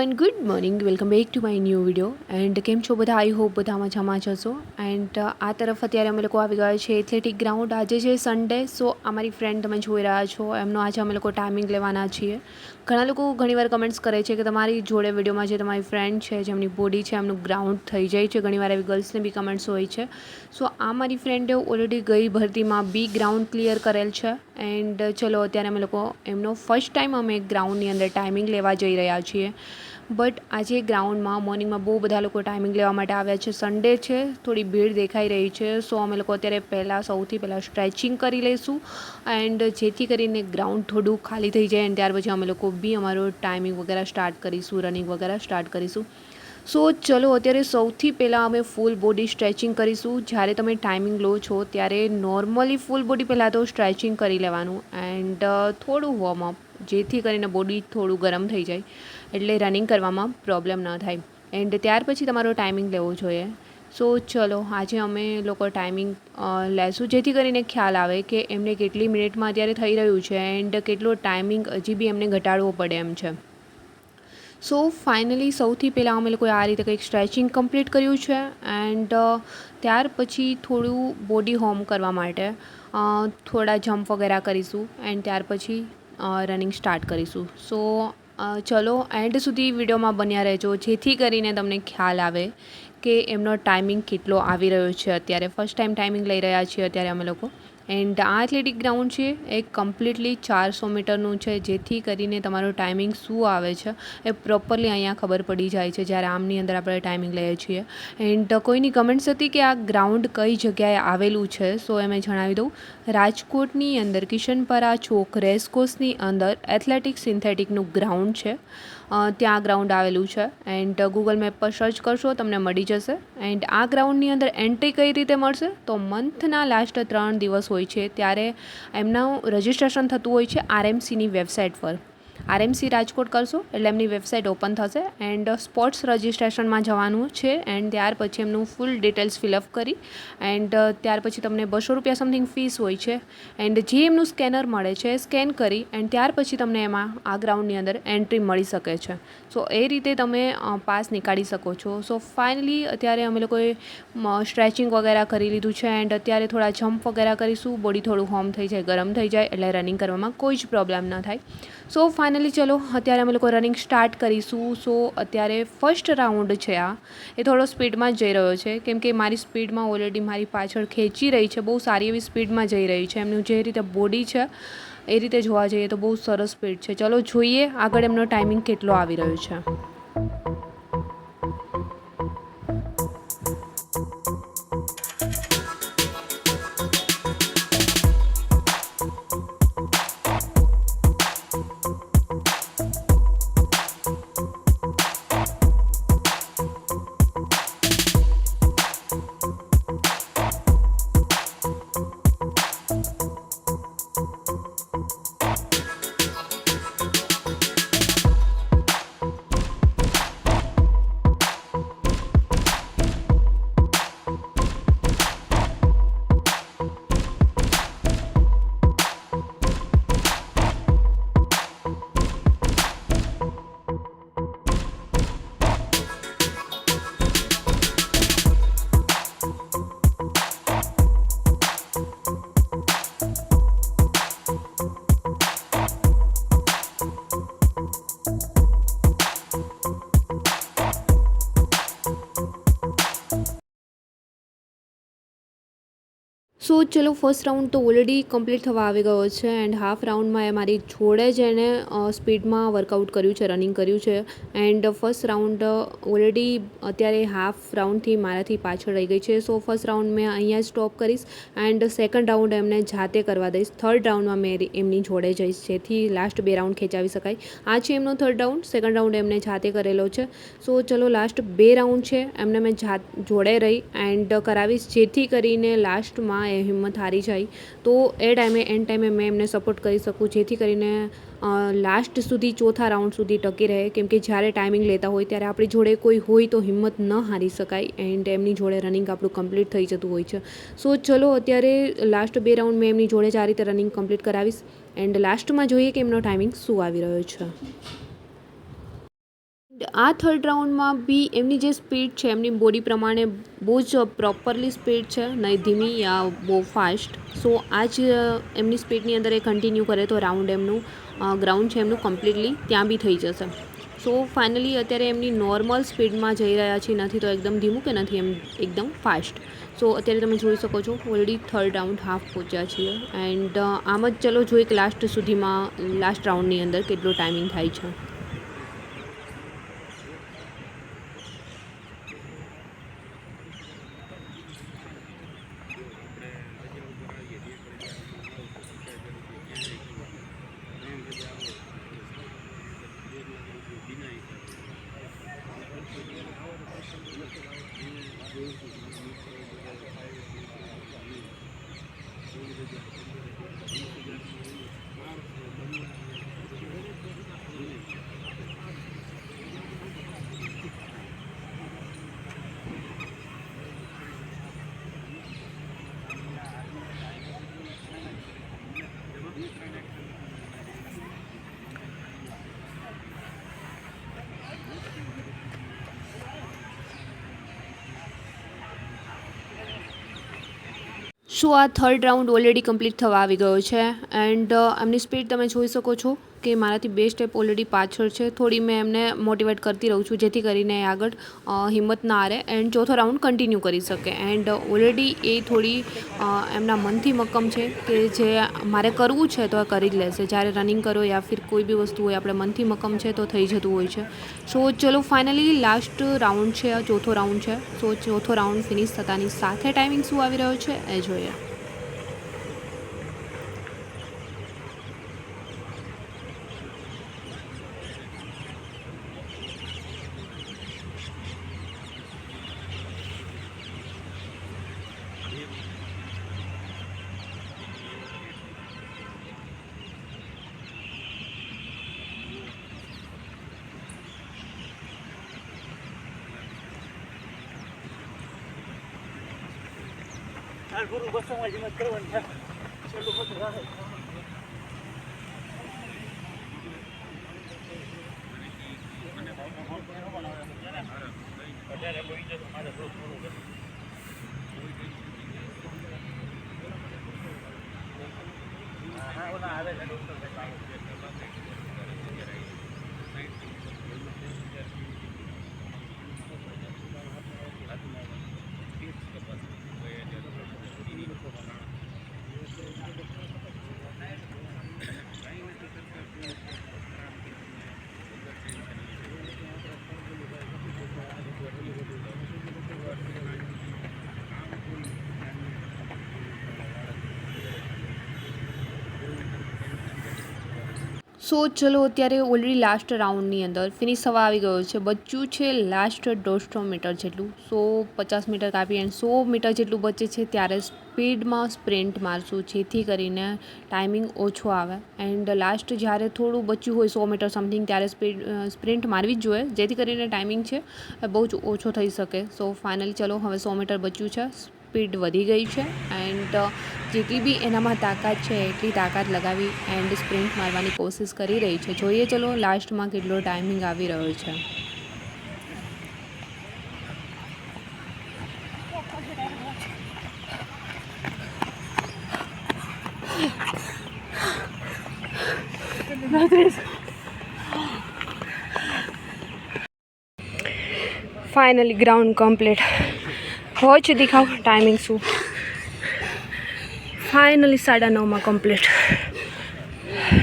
One good morning welcome back to my new video and કેમ છો બધા? I hope બધા મજામાં જશો એન્ડ આ તરફ અત્યારે અમે લોકો આવી ગયા છે એથ્લેટિક ગ્રાઉન્ડ આજે છે સન્ડે સો અમારી ફ્રેન્ડ તમે જોઈ રહ્યા છો. એમનો આજે અમે લોકો ટાઈમિંગ લેવાના છીએ. ઘણા લોકો ઘણીવાર કમેન્ટ્સ કરે છે કે તમારી જોડે વિડીયોમાં જે તમારી ફ્રેન્ડ છે, જેમની બોડી છે, એમનું ગ્રાઉન્ડ થઈ જાય છે. ઘણીવાર એવી ગર્લ્સને બી કમેન્ટ્સ હોય છે. સો આ મારી ફ્રેન્ડે ઓલરેડી ગઈ ભરતીમાં બી ગ્રાઉન્ડ ક્લિયર કરેલ છે. એન્ડ ચલો, અત્યારે અમે લોકો એમનો ફર્સ્ટ ટાઈમ અમે ગ્રાઉન્ડની અંદર ટાઈમિંગ લેવા જઈ રહ્યા છીએ. બટ આજે ગ્રાઉન્ડમાં મોર્નિંગમાં બહુ બધા લોકો ટાઈમિંગ લેવા માટે આવ્યા છે. સન્ડે છે, થોડી ભીડ દેખાઈ રહી છે. સો અમે લોકો અત્યારે પહેલાં સૌથી પહેલાં સ્ટ્રેચિંગ કરી લઈશું એન્ડ જેથી કરીને ગ્રાઉન્ડ થોડું ખાલી થઈ જાય અને ત્યાર પછી અમે લોકો બી અમારો ટાઈમિંગ વગેરે સ્ટાર્ટ કરીશું રનિંગ વગેરે સ્ટાર્ટ કરીશું. સો ચલો અત્યારે સૌથી પહેલાં અમે ફૂલ બોડી સ્ટ્રેચિંગ કરીશું. જ્યારે તમે ટાઈમિંગ લો છો ત્યારે નોર્મલી ફૂલ બોડી પહેલાં તો સ્ટ્રેચિંગ કરી લેવાનું એન્ડ થોડું વોર્મઅપ જેથી કરીને બોડી થોડું ગરમ થઈ જાય. એટલે રનિંગ કરવામાં પ્રોબ્લેમ ન થાય. એન્ડ ત્યાર પછી તમારો ટાઈમિંગ લેવો જોઈએ. સો ચલો, આજે અમે લોકો ટાઈમિંગ લેશું. જેથી કરીને ખ્યાલ આવે કે એમને કેટલી મિનિટમાં અત્યારે થઈ રહ્યું છે એન્ડ કેટલો ટાઈમિંગ હજી બી એમને ઘટાડવો પડે એમ છે. સો ફાઇનલી સૌથી પહેલાં અમે લોકોએ આ રીતે કંઈક સ્ટ્રેચિંગ કમ્પ્લીટ કર્યું છે એન્ડ ત્યાર પછી થોડું બોડી હોમ કરવા માટે થોડા જમ્પ વગેરે કરીશું. એન્ડ ત્યાર પછી રનિંગ સ્ટાર્ટ કરીશું. સો ચલો એન્ડ સુધી વિડીયોમાં બન્યા રહેજો. જેથી કરીને તમને ખ્યાલ આવે કે એમનો ટાઈમિંગ કેટલો આવી રહ્યો છે. અત્યારે ફર્સ્ટ ટાઈમ ટાઈમિંગ લઈ રહ્યા છીએ અત્યારે અમે લોકો. એન્ડ આ એથ્લેટિક ગ્રાઉન્ડ છે, એ કમ્પ્લીટલી ચારસો મીટરનું છે, જેથી કરીને તમારો ટાઈમિંગ શું આવે છે, એ પ્રોપરલી અહીંયા ખબર પડી જાય છે, જ્યારે આમની અંદર આપણે ટાઈમિંગ લઈએ છીએ. એન્ડ કોઈની કમેન્ટ્સ હતી કે આ ગ્રાઉન્ડ કઈ જગ્યાએ આવેલું છે, સો એ મેં જણાવી દઉં. રાજકોટની અંદર કિશનપરા ચોક રેસકોર્સની અંદર એથ્લેટિક સિન્થેટિકનું ગ્રાઉન્ડ છે. ત્યાં ગ્રાઉન્ડ આવેલું છે. એન્ડ ગૂગલ મેપ પર સર્ચ કરશો, તમને મળી જશે. એન્ડ આ ગ્રાઉન્ડની અંદર એન્ટ્રી કઈ રીતે મળશે? તો મંથના લાસ્ટ ત્રણ દિવસ હોય છે. ત્યારે એમનું રજિસ્ટ્રેશન થતું હોય છે આરએમસીની વેબસાઇટ પર. આરએમસી રાજકોટ કરશો, એટલે એમની વેબસાઇટ ઓપન થશે. એન્ડ સ્પોર્ટ્સ રજિસ્ટ્રેશનમાં જવાનું છે, એન્ડ ત્યાર પછી એમનું ફૂલ ડિટેલ્સ ફિલઅપ કરી. એન્ડ ત્યાર પછી તમને બસો રૂપિયા સમથિંગ ફીસ હોય છે. એન્ડ જે એમનું સ્કેનર મળે છે, સ્કેન કરી, એન્ડ ત્યાર પછી તમને એમાં આ ગ્રાઉન્ડની અંદર એન્ટ્રી મળી શકે છે. સો એ રીતે તમે પાસ નીકાળી શકો છો. સો ફાઇનલી અત્યારે અમે લોકોએ સ્ટ્રેચિંગ વગેરે કરી લીધું છે, એન્ડ અત્યારે થોડા જમ્પ વગેરે કરીશું. બોડી થોડું હોમ થઈ જાય, ગરમ થઈ જાય, એટલે રનિંગ કરવામાં કોઈ જ પ્રોબ્લેમ ન થાય. સો ફાઇનલી ચલો, અત્યારે અમે લોકો રનિંગ સ્ટાર્ટ કરીશું. સો અત્યારે ફર્સ્ટ રાઉન્ડ છે આ. એ થોડો સ્પીડમાં જઈ રહ્યો છે. કેમ કે મારી સ્પીડમાં ઓલરેડી મારી પાછળ ખેંચી રહી છે. બહુ સારી એવી સ્પીડમાં જઈ રહી છે. એમનું જે રીતે બોડી છે, એ રીતે જોવા જઈએ તો બહુ સરસ સ્પીડ છે. ચલો, જોઈએ આગળ એમનો ટાઈમિંગ કેટલો આવી રહ્યો છે. ચલો ફર્સ્ટ રાઉન્ડ તો ઓલરેડી કમ્પ્લીટ થવા આવી ગયો છે એન્ડ હાફ રાઉન્ડમાં એ મારી જોડે જ એણે સ્પીડમાં વર્કઆઉટ કર્યું છે રનિંગ કર્યું છે એન્ડ ફર્સ્ટ રાઉન્ડ ઓલરેડી અત્યારે હાફ રાઉન્ડથી મારાથી પાછળ રહી ગઈ છે. સો ફર્સ્ટ રાઉન્ડ મેં અહીંયા સ્ટોપ કરીશ એન્ડ સેકન્ડ રાઉન્ડ એમને જાતે કરવા દઈશ. થર્ડ રાઉન્ડમાં મેં એમની જોડે જઈશ, જેથી લાસ્ટ બે રાઉન્ડ ખેંચાવી શકાય. આ છે એમનો થર્ડ રાઉન્ડ સેકન્ડ રાઉન્ડ એમને જાતે કરેલો છે. સો ચલો લાસ્ટ બે રાઉન્ડ છે. એમને મેં જાત, જોડે રહી એન્ડ કરાવીશ, જેથી કરીને લાસ્ટમાં એ હિંમત હારી જાય, તો એ ટાઈમે એન્ડ ટાઈમે મેં એમને સપોર્ટ કરી શકું, જેથી કરીને લાસ્ટ સુધી, ચોથા રાઉન્ડ સુધી ટકી રહે. કેમ કે જ્યારે ટાઈમિંગ લેતા હોય, ત્યારે આપણી જોડે કોઈ હોય તો હિંમત ન હારી શકાય એન્ડ એમની જોડે રનિંગ આપણું કમ્પ્લીટ થઈ જતું હોય છે. સો ચલો, અત્યારે લાસ્ટ બે રાઉન્ડ મેં એમની જોડે જ આ રીતે રનિંગ કમ્પ્લીટ કરાવીશ. એન્ડ લાસ્ટમાં જોઈએ કે એમનો ટાઈમિંગ શું આવી રહ્યો છે. આ થર્ડ રાઉન્ડમાં બી એમની જે સ્પીડ છે, એમની બોડી પ્રમાણે બહુ જ પ્રોપરલી સ્પીડ છે, નહીં ધીમી યા બહુ ફાસ્ટ સો આ જ એમની સ્પીડની અંદર એ કન્ટિન્યુ કરે તો રાઉન્ડ એમનું ગ્રાઉન્ડ છે એમનું કમ્પ્લીટલી ત્યાં બી થઈ જશે. સો ફાઇનલી અત્યારે એમની નોર્મલ સ્પીડમાં જઈ રહ્યા છે નથી તો એકદમ ધીમું કે નથી એમ એકદમ ફાસ્ટ સો અત્યારે તમે જોઈ શકો છો ઓલરેડી થર્ડ રાઉન્ડ હાફ પહોંચ્યા છીએ. એન્ડ આમ જ ચલો જોઈએ કે લાસ્ટ સુધીમાં લાસ્ટ રાઉન્ડની અંદર કેટલો ટાઈમિંગ થાય છે. સો આ થર્ડ રાઉન્ડ ઓલરેડી કમ્પ્લીટ થવા આવી ગયો છે? એન્ડ એમની સ્પીડ તમે જોઈ શકો છો? કે મારાથી બે સ્ટેપ ઓલરેડી પાછળ છે. થોડી મેં એમને મોટિવેટ કરતી રહું છું, જેથી કરીને એ આગળ હિંમત ના હારે એન્ડ ચોથો રાઉન્ડ કન્ટિન્યુ કરી શકે. એન્ડ ઓલરેડી એ થોડી એમના મનથી મક્કમ છે કે જે મારે કરવું છે તો કરી જ લેશે. જ્યારે રનિંગ કરો યા ફિર કોઈ બી વસ્તુ હોય, આપણે મનથી મક્કમ છે તો થઈ જતું હોય છે. સો ચલો ફાઇનલી લાસ્ટ રાઉન્ડ છે, આ ચોથો રાઉન્ડ છે. સો ચોથો રાઉન્ડ ફિનિશ થતાની સાથે ટાઈમિંગ શું આવી રહ્યો છે એ જોઈએ. હાલ પૂરું બસોમાં જ કરવાની છે છેલ્લું બધું રાખે વધારે બોઈ જતો મારે થોડું થોડું કરવું. હા, ઓલા આવે છે સો ચલો અત્યારે ઓલરેડી લાસ્ટ રાઉન્ડની અંદર ફિનિશ થવા આવી ગયો છે. બચ્યું છે લાસ્ટ દોઢસો મીટર જેટલું. સો પચાસ મીટર કાપી એન્ડ સો મીટર જેટલું બચે છે ત્યારે સ્પીડમાં સ્પ્રિન્ટ મારશું, જેથી કરીને ટાઈમિંગ ઓછો આવે. એન્ડ લાસ્ટ જ્યારે થોડું બચ્યું હોય સો મીટર સમથિંગ ત્યારે સ્પીડ સ્પ્રિન્ટ મારવી જ જોઈએ, જેથી કરીને ટાઈમિંગ છે બહુ જ ઓછો થઈ શકે. સો ફાઇનલી ચલો, હવે સો મીટર બચ્યું છે. સ્પીડ વધી ગઈ છે એન્ડ જેટલી બી એનામાં તાકાત છે, એટલી તાકાત લગાવી એન્ડ સ્પ્રિન્ટ મારવાની કોશિશ કરી રહી છે. જોઈએ ચલો લાસ્ટમાં કેટલો ટાઈમિંગ આવી રહ્યો છે. ફાઇનલી ગ્રાઉન્ડ કમ્પ્લીટ વોચ દેખાવ. ટાઈમિંગ શું? ફાઇનલી સાડા નવમાં કમ્પ્લીટ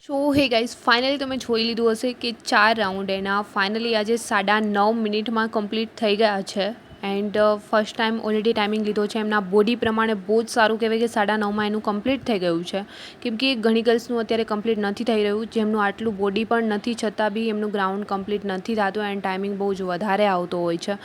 સો હે ગાઈઝ ફાઇનલી તમે જોઈ લીધું હશે કે ચાર રાઉન્ડ એના ફાઇનલી આજે સાડા નવ મિનિટમાં કમ્પ્લીટ થઈ ગયા છે. And first time already timing લીધો છે. એમના બોડી પ્રમાણે બહુ જ સારું કહેવાય કે સાડા નવમાં એનું કમ્પ્લીટ થઈ ગયું છે. કેમ કે ઘણી ગર્લ્સનું અત્યારે કમ્પ્લીટ નથી થઈ રહ્યું, જેમનું આટલું બોડી પણ નથી, છતાં બી એમનું ગ્રાઉન્ડ કમ્પ્લીટ નથી થતું એન્ડ ટાઈમિંગ બહુ જ વધારે આવતો હોય છે.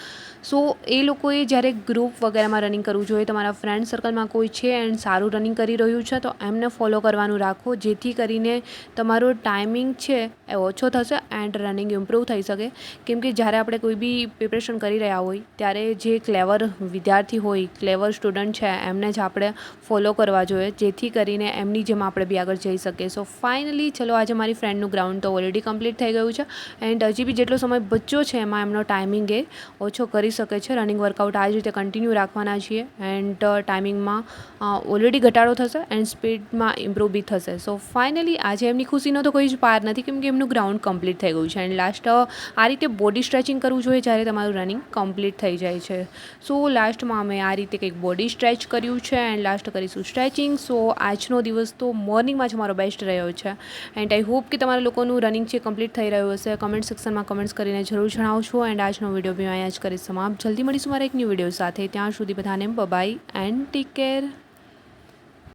સો એ લોકોએ જ્યારે ગ્રુપ વગેરેમાં રનિંગ કરવું જોઈએ, તમારા ફ્રેન્ડ સર્કલમાં કોઈ છે એન્ડ સારું રનિંગ કરી રહ્યું છે, તો એમને ફોલો કરવાનું રાખો, જેથી કરીને તમારો ટાઈમિંગ છે એ ઓછો થશે એન્ડ રનિંગ ઇમ્પ્રૂવ થઈ શકે. કેમ કે જ્યારે આપણે કોઈ બી પ્રિપરેશન કરી રહ્યા હોય, ત્યારે જે ક્લેવર વિદ્યાર્થી હોય ક્લેવર સ્ટુડન્ટ છે, એમને જ આપણે ફોલો કરવા જોઈએ, જેથી કરીને એમની જેમ આપણે બી આગળ જઈ શકીએ. સો ફાઇનલી ચલો, આજે મારી ફ્રેન્ડનું ગ્રાઉન્ડ તો ઓલરેડી કમ્પ્લીટ થઈ ગયું છે એન્ડ હજી બી જેટલો સમય બચ્યો છે, એમાં એમનો ટાઈમિંગ એ ઓછો કરી શકે છે. રનિંગ વર્કઆઉટ આ જ રીતે કન્ટિન્યુ રાખવાના છીએ એન્ડ ટાઈમિંગમાં ઓલરેડી ઘટાડો થશે એન્ડ સ્પીડમાં ઇમ્પ્રૂવ બી થશે. સો ફાઇનલી આજે એમની ખુશીનો તો કોઈ જ પાર નથી, કેમ કે એમનું ગ્રાઉન્ડ કમ્પ્લીટ થઈ ગયું છે. એન્ડ લાસ્ટ આ રીતે બોડી સ્ટ્રેચિંગ કરવું જોઈએ જ્યારે તમારું રનિંગ કમ્પ્લીટ થઈ જાય. છે. સો લાસ્ટમાં અમે આ રીતે કંઈક બોડી સ્ટ્રેચ કર્યું છે એન્ડ લાસ્ટ કરીશું સ્ટ્રેચિંગ સો આજનો દિવસ તો મોર્નિંગમાં જ મારો બેસ્ટ રહ્યો છે. એન્ડ આઈ હોપ કે તમારા લોકોનું રનિંગ છે કમ્પ્લીટ થઈ રહ્યું હશે. કમેન્ટ સેક્શનમાં કમેન્ટ્સ કરીને જરૂર જણાવશો એન્ડ આજનો વીડિયો બી અહીંયા જ કરીશ સમાપ્ત. જલ્દી મળીશું મારા એક ન્યૂ વીડિયો સાથે. ત્યાં સુધી બધાને બાય એન્ડ ટેક કેર